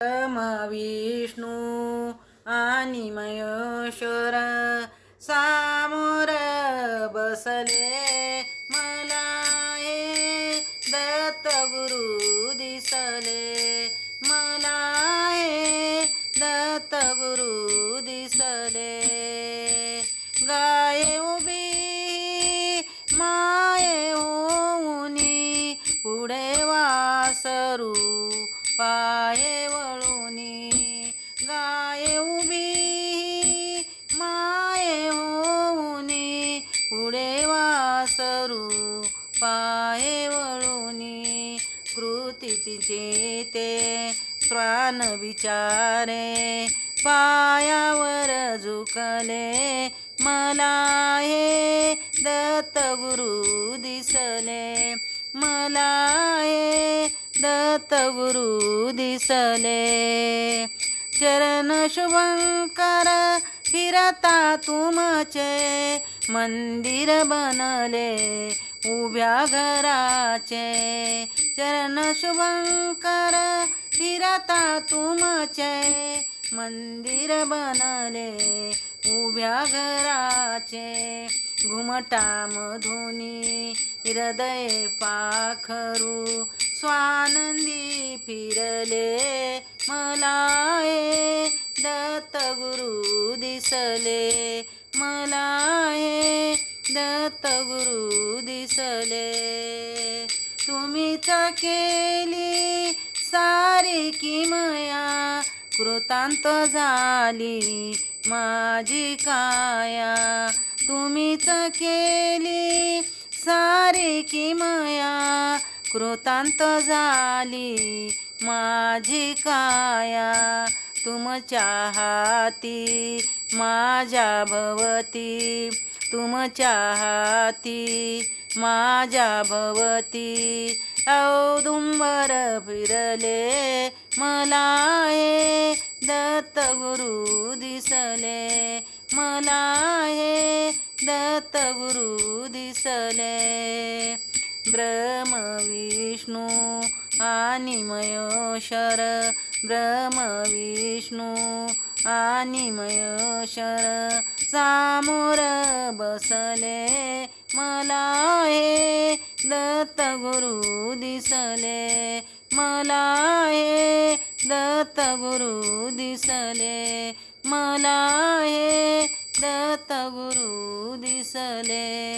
ब्रह्म विष्णू आणि महेश्वर सामोर बसले. मला हे दत्त गुरु दिसले. मला हे दत्त गुरु दिसले. गाय उभी माये होऊनी पुढे वासरू. पाये वळूनी गाये उभी माये होऊनी पुढे वासरू पाये वळूनी कृती तिचे ते स्वान विचारे पायावर झुकले मला हे दत्तगुरु दिसले मला हे दत्तगुरु दिसले. चरण शुभंकर फिरता तुमचे. मंदिर बनले उभ्या घराचे. चरण शुभंकर फिरता तुमचे. मंदिर बनले उभ्या घराचे. घुमटामधुनी हृदय पाखरू स्वानंदी फिरले मला हे दत्त गुरु दिसले. मला हे दत्त गुरु दिसले. तुम्हीच केली सारी किमया कृतांत झाली माझी काया. तुम्हीच केली सारी किमया कृतांत झाली माझी काया. तुमच्या हाती माझ्या भवती. तुमच्या हाती माझ्या भवती. औदुंबर फिरले मला हे दत्त गुरु दिसले. मला हे दत्त गुरु दिसले. ब्रह्म विष्णू आणि शर ब्रह्म विष्णू आणि शर सामोर बसले. मला हे दत्त गुरु दिसले. मला हे दत्त गुरु दिसले. मला हे दत्त गुरु दिसले.